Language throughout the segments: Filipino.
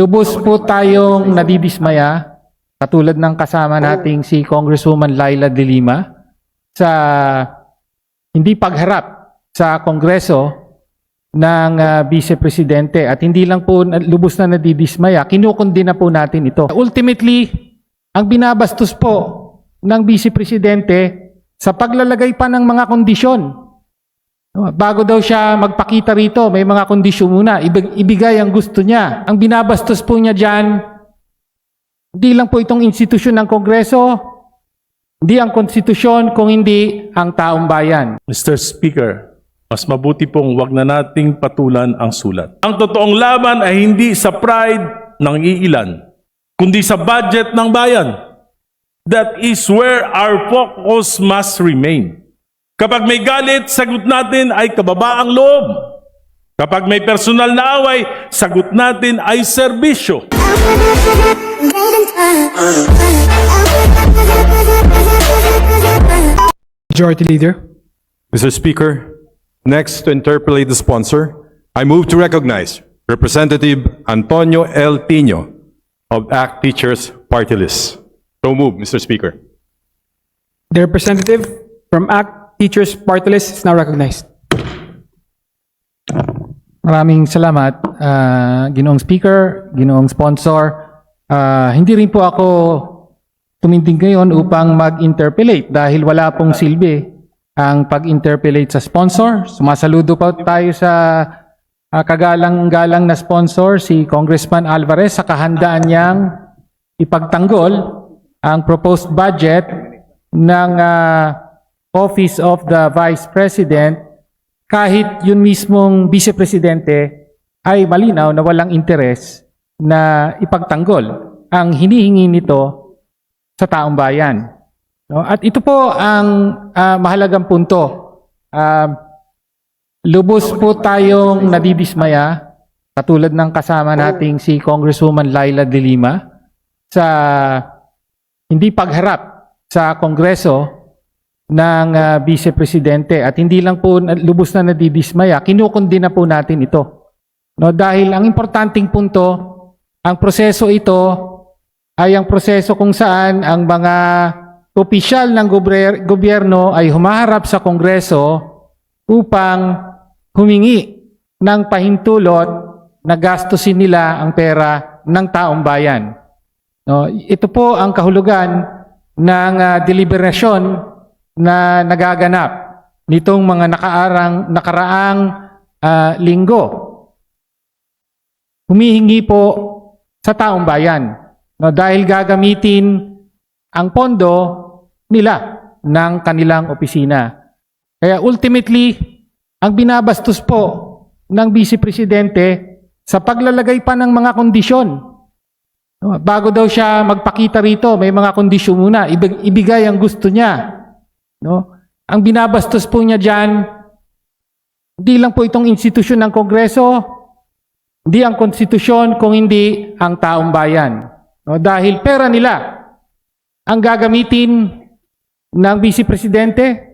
Lubos po tayong nadidismaya, katulad ng kasama nating si Congresswoman Laila De Lima, sa hindi pagharap sa Kongreso ng ah, Vice Presidente at hindi lang po lubos na nadidismaya, kinukundi na po natin ito. Ultimately, ang binabastos po ng Vice Presidente sa paglalagay pa ng mga kondisyon Bago daw siya magpakita rito, may mga kondisyon muna. Ibig, ibigay ang gusto niya. Ang binabastos po niya dyan, hindi lang po itong institusyon ng Kongreso, hindi ang konstitusyon, kung hindi ang taong bayan. Mr. Speaker, mas mabuti pong wag na nating patulan ang sulat. Ang totoong laban ay hindi sa pride ng iilan, kundi sa budget ng bayan. That is where our focus must remain. Kapag may galit, sagot natin ay kababaang loob. Kapag may personal na away, sagot natin ay serbisyo. Majority Leader. Mr. Speaker, next to interpolate the sponsor, I move to recognize Representative Antonio L. Tino of ACT Teachers Party List. So move, Mr. Speaker. The representative from ACT Teachers Party List is now recognized. Maraming salamat, ah, Ginoong Speaker, Ginoong Sponsor. Ah, hindi rin po ako tumindig ngayon upang mag-interpellate dahil wala pong silbi ang pag-interpellate sa sponsor. Sumasaludo pa tayo sa ah, kagalang-galang na sponsor, si Congressman Alvarez, sa kahandaan niyang ipagtanggol ang proposed budget ng ah, Office of the Vice President kahit yun mismong vice presidente ay malinaw na walang interes na ipagtanggol ang hinihingi nito sa taong bayan. No? At ito po ang ah, mahalagang punto. Ah, lubos po tayong nadidismaya, katulad ng kasama nating si Congresswoman Laila De Lima, sa hindi pagharap sa Kongreso ng ah, Vice Presidente at hindi lang po lubos na nadidismaya, kinukundi na po natin ito. No, dahil ang importanteng punto, ang proseso ito ay ang proseso kung saan ang mga opisyal ng gobyerno ay humaharap sa Kongreso upang humingi ng pahintulot na gastusin nila ang pera ng taong bayan. No, ito po ang kahulugan ng ah, deliberasyon na nagaganap nitong mga nakaarang nakaraang ah, linggo. Humihingi po sa taong bayan no, dahil gagamitin ang pondo nila ng kanilang opisina. Kaya ultimately, ang binabastos po ng Vice Presidente sa paglalagay pa ng mga kondisyon Bago daw siya magpakita rito, may mga kondisyon muna. Ibig, ibigay ang gusto niya. No? Ang binabastos po niya dyan, hindi lang po itong institusyon ng Kongreso, hindi ang konstitusyon, kung hindi ang taong bayan. No? Dahil pera nila ang gagamitin ng Vice Presidente.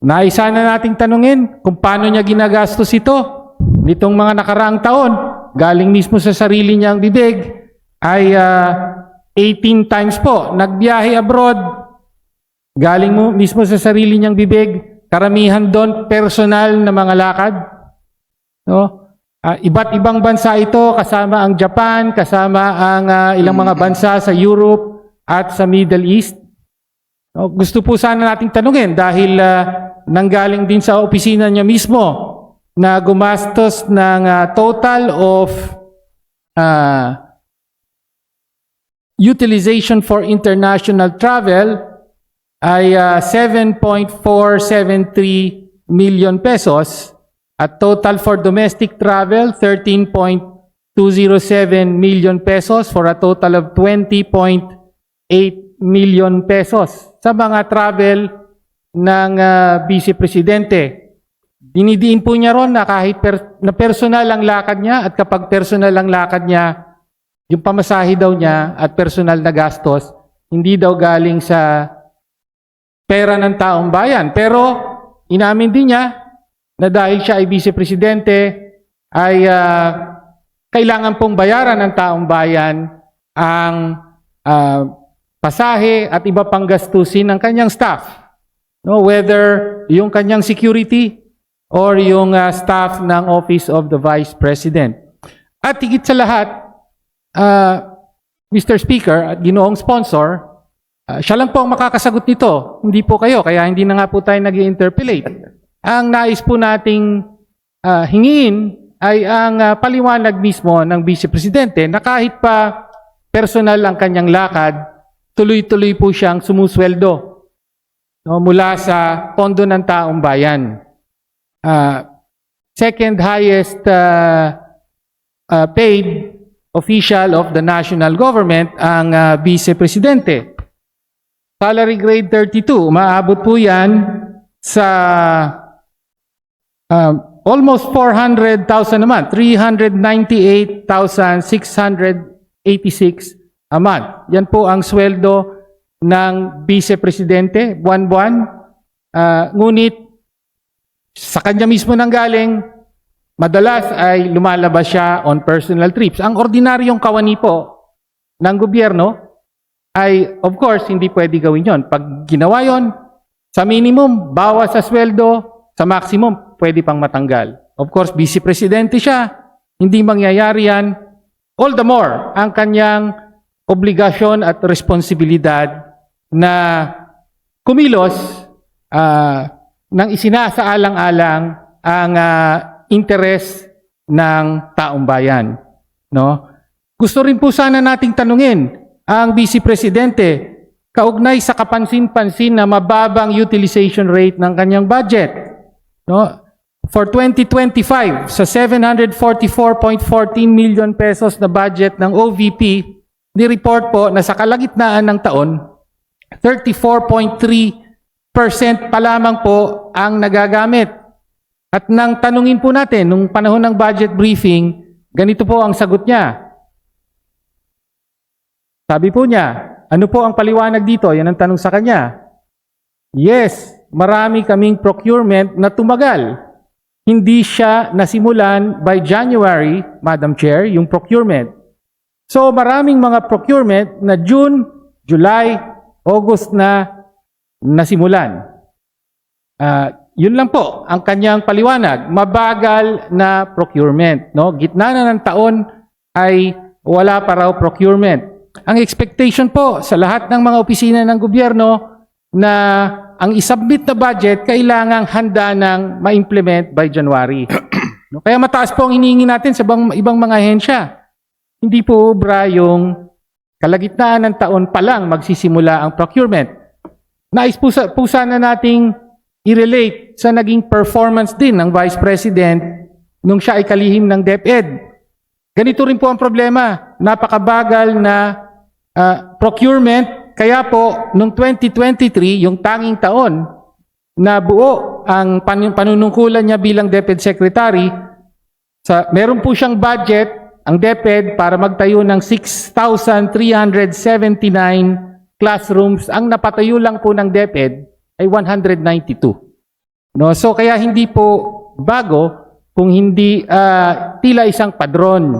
Naisa na nating tanungin kung paano niya ginagastos ito nitong mga nakaraang taon. Galing mismo sa sarili niyang bibig ay ah, 18 times po nagbiyahe abroad. Galing mo mismo sa sarili niyang bibig, karamihan doon personal na mga lakad. No? Ah, iba't ibang bansa ito, kasama ang Japan, kasama ang ah, ilang mga bansa sa Europe at sa Middle East. No, gusto po sana nating tanungin dahil ah, nanggaling din sa opisina niya mismo na gumastos ng ah, total of ah, utilization for international travel ay ah, 7.473 million pesos at total for domestic travel 13.207 million pesos for a total of 20.8 million pesos sa mga travel ng ah, Vice Presidente. Dinidiin po niya ron na kahit per- na personal ang lakad niya at kapag personal ang lakad niya, yung pamasahe daw niya at personal na gastos, hindi daw galing sa pera ng taong bayan. Pero inamin din niya na dahil siya ay vice presidente, ay ah, kailangan pong bayaran ng taong bayan ang ah, pasahe at iba pang gastusin ng kanyang staff. No, whether yung kanyang security or yung ah, staff ng Office of the Vice President. At higit sa lahat, ah, Mr. Speaker at ginoong sponsor, ah, siya lang po ang makakasagot nito. Hindi po kayo, kaya hindi na nga po tayo nag interpellate Ang nais po nating ah, hingiin ay ang ah, paliwanag mismo ng Vice Presidente na kahit pa personal ang kanyang lakad, tuloy-tuloy po siyang sumusweldo no, mula sa pondo ng taong bayan. Ah, second highest ah, ah, paid official of the national government ang ah, Vice Presidente. Salary grade 32, umaabot po yan sa um, almost 400,000 a month, 398,686 a month. Yan po ang sweldo ng Vice Presidente, buwan-buwan. Ah, ngunit sa kanya mismo nang galing, madalas ay lumalabas siya on personal trips. Ang ordinaryong kawani po ng gobyerno ay, of course, hindi pwede gawin yon. Pag ginawa yon, sa minimum, bawas sa sweldo, sa maximum, pwede pang matanggal. Of course, vice presidente siya, hindi mangyayari yan. All the more, ang kanyang obligasyon at responsibilidad na kumilos ah, nang isinasaalang-alang ang ah, interes ng taong bayan. No? Gusto rin po sana nating tanungin ang Vice Presidente kaugnay sa kapansin-pansin na mababang utilization rate ng kanyang budget. No? For 2025, sa 744.14 million pesos na budget ng OVP, ni-report po na sa kalagitnaan ng taon, 34.3% pa lamang po ang nagagamit. At nang tanungin po natin, nung panahon ng budget briefing, ganito po ang sagot niya. Sabi po niya, ano po ang paliwanag dito? Yan ang tanong sa kanya. Yes, marami kaming procurement na tumagal. Hindi siya nasimulan by January, Madam Chair, yung procurement. So maraming mga procurement na June, July, August na nasimulan. Ah, yun lang po ang kanyang paliwanag. Mabagal na procurement. No? Gitna na ng taon ay wala pa raw procurement. Ang expectation po sa lahat ng mga opisina ng gobyerno na ang isubmit na budget kailangang handa ng ma-implement by January. no? Kaya mataas po ang hinihingi natin sa ibang, ibang mga ahensya. Hindi po obra yung kalagitnaan ng taon pa lang magsisimula ang procurement. Nais po, sa, po sana nating i-relate sa naging performance din ng Vice President nung siya ay kalihim ng DepEd. Ganito rin po ang problema. Napakabagal na ah, procurement. Kaya po, noong 2023, yung tanging taon na buo ang pan- panunungkulan niya bilang DepEd Secretary, sa, meron po siyang budget, ang DepEd, para magtayo ng 6,379 classrooms. Ang napatayo lang po ng DepEd ay 192. No? So kaya hindi po bago kung hindi ah, tila isang padron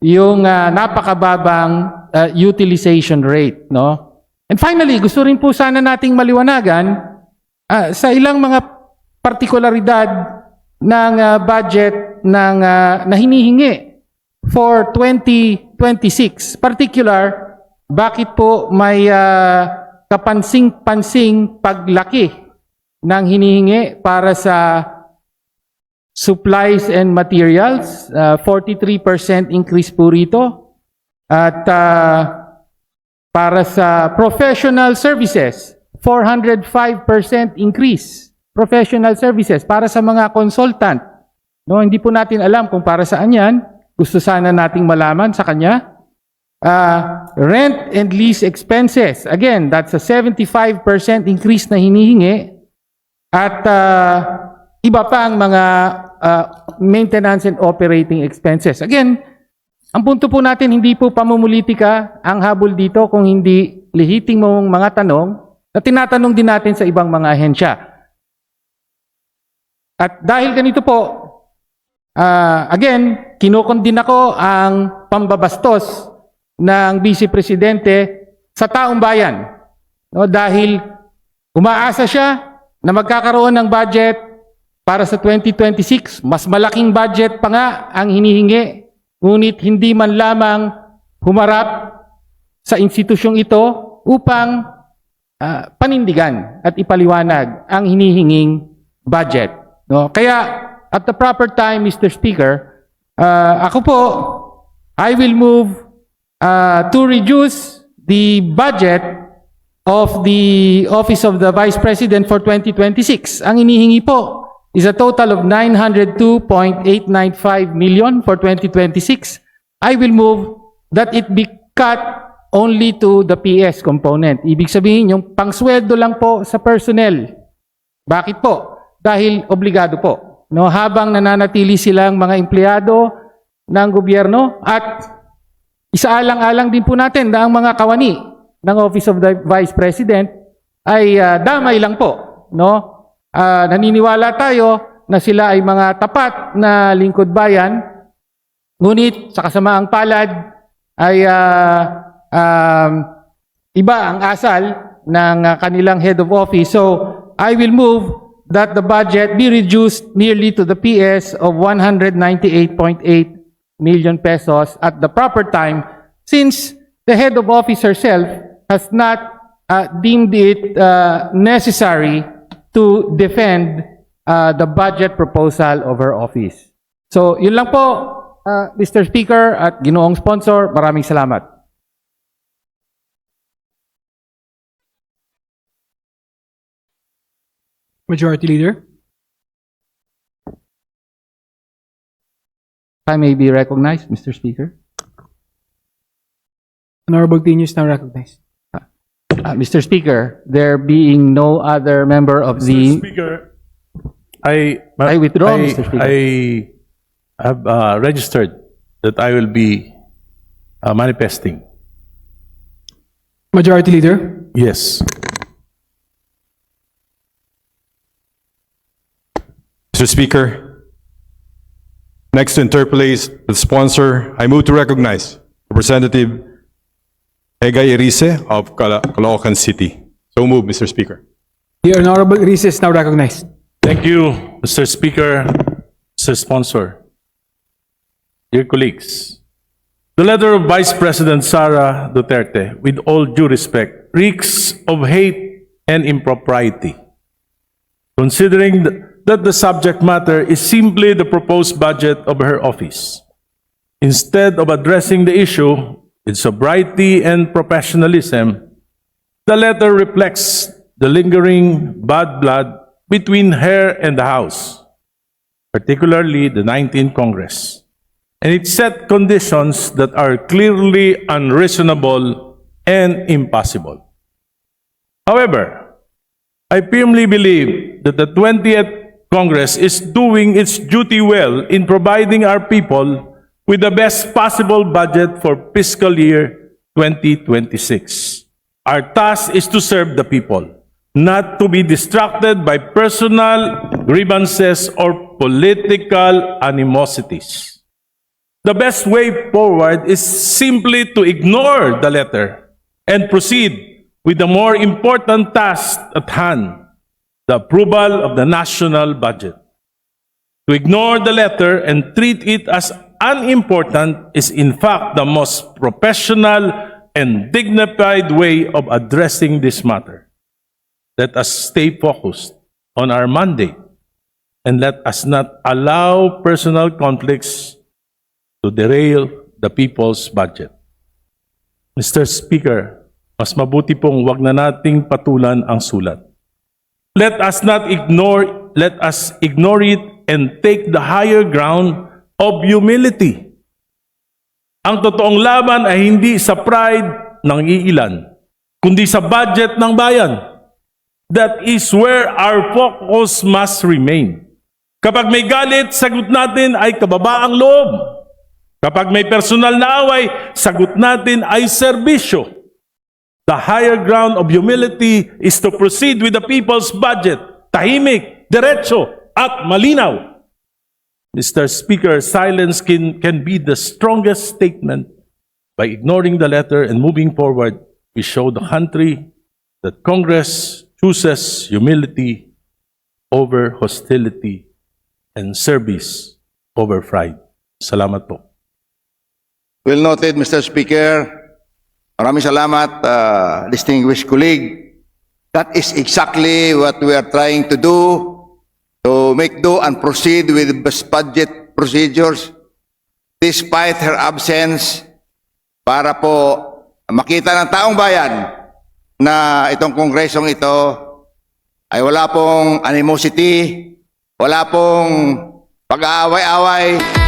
yung ah, napakababang ah, utilization rate. No? And finally, gusto rin po sana nating maliwanagan ah, sa ilang mga partikularidad ng ah, budget ng ah, na hinihingi for 2026. Particular, bakit po may ah, kapansing-pansing paglaki ng hinihingi para sa supplies and materials. Ah, 43% increase po rito. At ah, para sa professional services, 405% increase. Professional services para sa mga consultant. No, hindi po natin alam kung para saan yan. Gusto sana nating malaman sa kanya. Ah, rent and lease expenses. Again, that's a 75% increase na hinihingi. At ah, iba pa ang mga ah, maintenance and operating expenses. Again, ang punto po natin, hindi po pamumulitika ang habol dito kung hindi lihiting mong mga tanong na tinatanong din natin sa ibang mga ahensya. At dahil ganito po, ah, again, kinukondin ako ang pambabastos ng Vice Presidente sa taong bayan. No, dahil umaasa siya na magkakaroon ng budget para sa 2026. Mas malaking budget pa nga ang hinihingi. Ngunit hindi man lamang humarap sa institusyong ito upang ah, panindigan at ipaliwanag ang hinihinging budget. No? Kaya at the proper time, Mr. Speaker, ah, ako po, I will move ah, to reduce the budget of the Office of the Vice President for 2026. Ang inihingi po is a total of 902.895 million for 2026. I will move that it be cut only to the PS component. Ibig sabihin, yung pangsweldo lang po sa personnel. Bakit po? Dahil obligado po. No, habang nananatili silang mga empleyado ng gobyerno at isaalang-alang din po natin na ang mga kawani ng Office of the Vice President ay ah, damay lang po, no? Ah, naniniwala tayo na sila ay mga tapat na lingkod bayan, ngunit sa kasamaang palad ay ah, um, iba ang asal ng ah, kanilang head of office. So, I will move that the budget be reduced nearly to the PS of 198.8 million pesos at the proper time since the head of office herself has not uh, deemed it uh, necessary to defend uh, the budget proposal of her office. So, yun lang po, uh, Mr. Speaker at ginoong sponsor, maraming salamat. Majority Leader. I may be recognized, Mr. Speaker. Honorable Tino is now recognized. Uh, Mr. Speaker, there being no other member of Mr. the... Speaker, I... I withdraw, I- Mr. Speaker. I have uh, registered that I will be uh, manifesting. Majority Leader. Yes. Mr. Speaker, next to interpolate the sponsor, I move to recognize Representative Egay Erice of Cala- Caloocan City. So move, Mr. Speaker. The Honorable Reese is now recognized. Thank you, Mr. Speaker, Mr. Sponsor. Dear colleagues, the letter of Vice President Sara Duterte, with all due respect, reeks of hate and impropriety. Considering th- that the subject matter is simply the proposed budget of her office. Instead of addressing the issue with sobriety and professionalism, the letter reflects the lingering bad blood between her and the House, particularly the 19th Congress. And it set conditions that are clearly unreasonable and impossible. However, I firmly believe that the 20th Congress is doing its duty well in providing our people with the best possible budget for fiscal year 2026. Our task is to serve the people, not to be distracted by personal grievances or political animosities. The best way forward is simply to ignore the letter and proceed with the more important task at hand, the approval of the national budget. To ignore the letter and treat it as unimportant is in fact the most professional and dignified way of addressing this matter. Let us stay focused on our mandate and let us not allow personal conflicts to derail the people's budget. Mr. Speaker, mas mabuti pong wag na nating patulan ang sulat. Let us not ignore, let us ignore it and take the higher ground of humility. Ang totoong laban ay hindi sa pride ng iilan, kundi sa budget ng bayan. That is where our focus must remain. Kapag may galit, sagot natin ay kababaang loob. Kapag may personal na away, sagot natin ay serbisyo. The higher ground of humility is to proceed with the people's budget, tahimik, diretso, at malinaw. Mr. Speaker, silence can, can be the strongest statement. By ignoring the letter and moving forward, we show the country that Congress chooses humility over hostility and service over pride. Salamat po. Well noted, Mr. Speaker. Maraming salamat, uh, distinguished colleague. That is exactly what we are trying to do make do and proceed with budget procedures despite her absence para po makita ng taong bayan na itong kongresong ito ay wala pong animosity, wala pong pag-aaway-away,